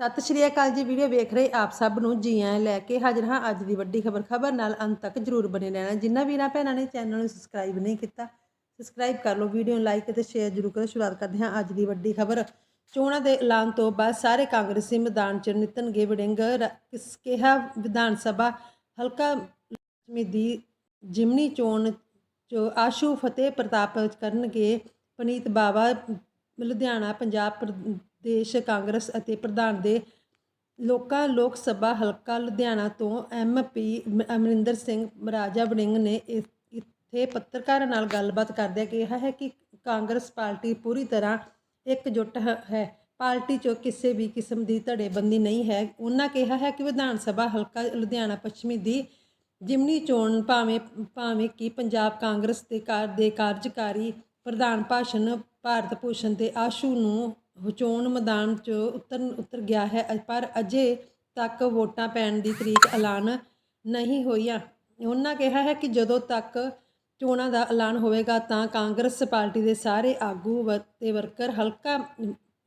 ਸਤਿ ਸ਼੍ਰੀ ਅਕਾਲ ਜੀ, ਵੀਡੀਓ ਵੇਖ ਰਹੇ ਆਪ ਸਭ ਨੂੰ, ਜੀ ਆਇਆਂ ਲੈ ਕੇ ਹਾਜ਼ਰ ਹਾਂ ਅੱਜ ਦੀ ਵੱਡੀ ਖਬਰ। ਖਬਰ ਨਾਲ ਅੰਤ ਤੱਕ ਜਰੂਰ ਬਣੇ ਰਹਿਣਾ। ਜਿੰਨਾ ਵੀਰਾਂ ਭੈਣਾਂ ਨੇ ਚੈਨਲ ਨੂੰ ਸਬਸਕ੍ਰਾਈਬ ਨਹੀਂ ਕੀਤਾ ਸਬਸਕ੍ਰਾਈਬ ਕਰ ਲਓ, ਵੀਡੀਓ ਨੂੰ ਲਾਈਕ ਅਤੇ ਸ਼ੇਅਰ ਜਰੂਰ ਕਰੋ। ਸ਼ੁਰੂਆਤ ਕਰਦੇ ਹਾਂ ਅੱਜ ਦੀ ਵੱਡੀ ਖਬਰ। ਚੋਣਾਂ ਦੇ ਐਲਾਨ ਤੋਂ ਬਾਅਦ ਸਾਰੇ ਕਾਂਗਰਸੀ ਮੈਦਾਨ 'ਚ ਨਿਤਨਗੇ ਵੜਿੰਗ ਰ- ਕਿਸ, ਕਿਹਾ ਵਿਧਾਨ ਸਭਾ ਹਲਕਾ ਲక్ష్ਮੀ ਦੀ ਜਿਮਨੀ ਚੋਣ ਜੋ ਆਸ਼ੂ ਫਤਿਹ ਪ੍ਰਤਾਪ ਕਰਨਗੇ। ਪਨੀਤ ਬਾਵਾ ਲੁਧਿਆਣਾ, ਪੰਜਾਬ ਪ੍ਰਦੇਸ਼, ਕਾਂਗਰਸ ਅਤੇ ਪ੍ਰਧਾਨ ਦੇ ਲੋਕਾਂ ਲੋਕ ਸਭਾ ਹਲਕਾ ਲੁਧਿਆਣਾ ਤੋਂ ਐਮਪੀ ਅਮਰਿੰਦਰ ਸਿੰਘ ਰਾਜਾ ਵੜਿੰਗ ਨੇ ਇੱਥੇ ਪੱਤਰਕਾਰਾਂ ਨਾਲ ਗੱਲਬਾਤ ਕਰਦਿਆਂ ਕਿਹਾ ਹੈ ਕਿ ਕਾਂਗਰਸ ਪਾਰਟੀ ਪੂਰੀ ਤਰ੍ਹਾਂ ਇਕਜੁੱਟ ਹੈ ਪਾਰਟੀ 'ਚੋਂ ਕਿਸੇ ਵੀ ਕਿਸਮ ਦੀ ਧੜੇਬੰਦੀ ਨਹੀਂ ਹੈ। ਉਹਨਾਂ ਕਿਹਾ ਹੈ ਕਿ ਵਿਧਾਨ ਸਭਾ ਹਲਕਾ ਲੁਧਿਆਣਾ ਪੱਛਮੀ ਦੀ ਜਿਮਨੀ ਚੋਣ ਭਾਵੇਂ ਭਾਵੇਂ ਕਿ ਪੰਜਾਬ ਕਾਂਗਰਸ ਦੇ ਕਾਰ, ਦੇ ਕਾਰਜਕਾਰੀ ਪ੍ਰਧਾਨ ਭਾਸ਼ਣ ਭਾਰਤ ਭੂਸ਼ਣ ਤੇ ਆਸ਼ੂ ਨੂੰ ਚੋਣ ਮੈਦਾਨ 'ਚ ਉਤਰ ਉਤਰ ਗਿਆ ਹੈ, ਪਰ ਅਜੇ ਤੱਕ ਵੋਟਾਂ ਪੈਣ ਦੀ ਤਰੀਕ ਐਲਾਨ ਨਹੀਂ ਹੋਈਆਂ। ਉਹਨਾਂ ਕਿਹਾ ਹੈ ਕਿ ਜਦੋਂ ਤੱਕ ਚੋਣਾਂ ਦਾ ਐਲਾਨ ਹੋਵੇਗਾ ਤਾਂ ਕਾਂਗਰਸ ਪਾਰਟੀ ਦੇ ਸਾਰੇ ਆਗੂ ਵ- ਤੇ ਵਰਕਰ ਹਲਕਾ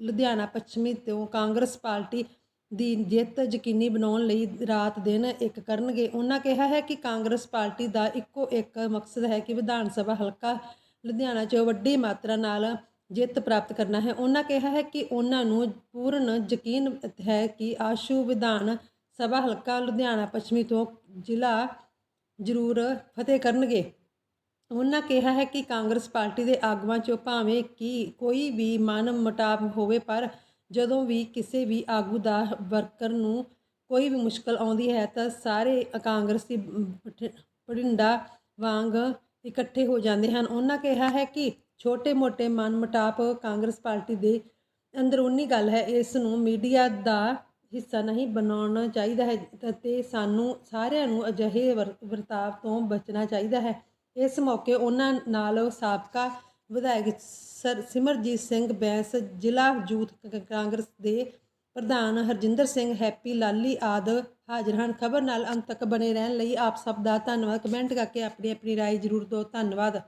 ਲੁਧਿਆਣਾ ਪੱਛਮੀ ਤੋਂ ਕਾਂਗਰਸ ਪਾਰਟੀ ਦੀ ਜਿੱਤ ਯਕੀਨੀ ਬਣਾਉਣ ਲਈ ਰਾਤ ਦਿਨ ਇੱਕ ਕਰਨਗੇ। ਉਹਨਾਂ ਕਿਹਾ ਹੈ ਕਿ ਕਾਂਗਰਸ ਪਾਰਟੀ ਦਾ ਇੱਕੋ ਇੱਕ ਮਕਸਦ ਹੈ ਕਿ ਵਿਧਾਨ ਸਭਾ ਹਲਕਾ ਲੁਧਿਆਣਾ 'ਚ ਵੱਡੀ ਮਾਤਰਾ ਨਾਲ ਜਿੱਤ ਪ੍ਰਾਪਤ ਕਰਨਾ ਹੈ। ਉਹਨਾਂ ਕਿਹਾ ਹੈ ਕਿ ਉਹਨਾਂ ਨੂੰ ਪੂਰਨ ਯਕੀਨ ਹੈ ਕਿ ਆਸ਼ੂ ਵਿਧਾਨ ਸਭਾ ਹਲਕਾ ਲੁਧਿਆਣਾ ਪੱਛਮੀ ਤੋਂ ਜ਼ਿਲ੍ਹਾ ਜ਼ਰੂਰ ਫਤਿਹ ਕਰਨਗੇ। ਉਹਨਾਂ ਕਿਹਾ ਹੈ ਕਿ ਕਾਂਗਰਸ ਪਾਰਟੀ ਦੇ ਆਗੂਆਂ 'ਚੋਂ ਭਾਵੇਂ ਕਿ ਕੋਈ ਵੀ ਮਨ ਮਟਾਪ ਹੋਵੇ, ਪਰ ਜਦੋਂ ਵੀ ਕਿਸੇ ਵੀ ਆਗੂ ਦਾ ਵਰਕਰ ਨੂੰ ਕੋਈ ਵੀ ਮੁਸ਼ਕਲ ਆਉਂਦੀ ਹੈ, ਤਾਂ ਸਾਰੇ ਕਾਂਗਰਸੀ ਬਠਿੰਡਾ ਵਾਂਗ ਇਕੱਠੇ ਹੋ ਜਾਂਦੇ ਹਨ। ਉਹਨਾਂ ਕਿਹਾ ਹੈ ਕਿ ਛੋਟੇ-ਮੋਟੇ ਮਨ ਮਟਾਪ ਕਾਂਗਰਸ ਪਾਰਟੀ ਦੇ ਅੰਦਰੂਨੀ ਗੱਲ ਹੈ। ਇਸ ਨੂੰ ਮੀਡੀਆ ਦਾ ਹਿੱਸਾ ਨਹੀਂ ਬਣਾਉਣਾ ਚਾਹੀਦਾ ਹੈ ਅਤੇ ਸਾਨੂੰ ਸਾਰਿਆਂ ਨੂੰ ਅਜਿਹੇ ਵਰ- ਵਰਤਾਵ ਤੋਂ ਬਚਣਾ ਚਾਹੀਦਾ ਹੈ। ਇਸ ਮੌਕੇ ਉਹਨਾਂ ਨਾਲ ਸਾਬਕਾ ਵਿਧਾਇਕ ਸਰ ਸਿਮਰਜੀਤ ਸਿੰਘ ਬੈਂਸ, ਜ਼ਿਲ੍ਹਾ ਯੂਥ ਕ- ਕਾਂਗਰਸ ਦੇ ਪ੍ਰਧਾਨ ਹਰਜਿੰਦਰ ਸਿੰਘ, ਹੈਪੀ ਲਾਲੀ ਆਦਿ ਹਾਜ਼ਰ ਹਨ। ਖਬਰ ਨਾਲ ਅੰਤ ਤੱਕ ਬਣੇ ਰਹਿਣ ਲਈ ਆਪ ਸਭ ਦਾ ਧੰਨਵਾਦ। ਕਮੈਂਟ ਕਰਕੇ ਆਪਣੀ ਆਪਣੀ ਰਾਏ ਜ਼ਰੂਰ ਦਿਓ। ਧੰਨਵਾਦ।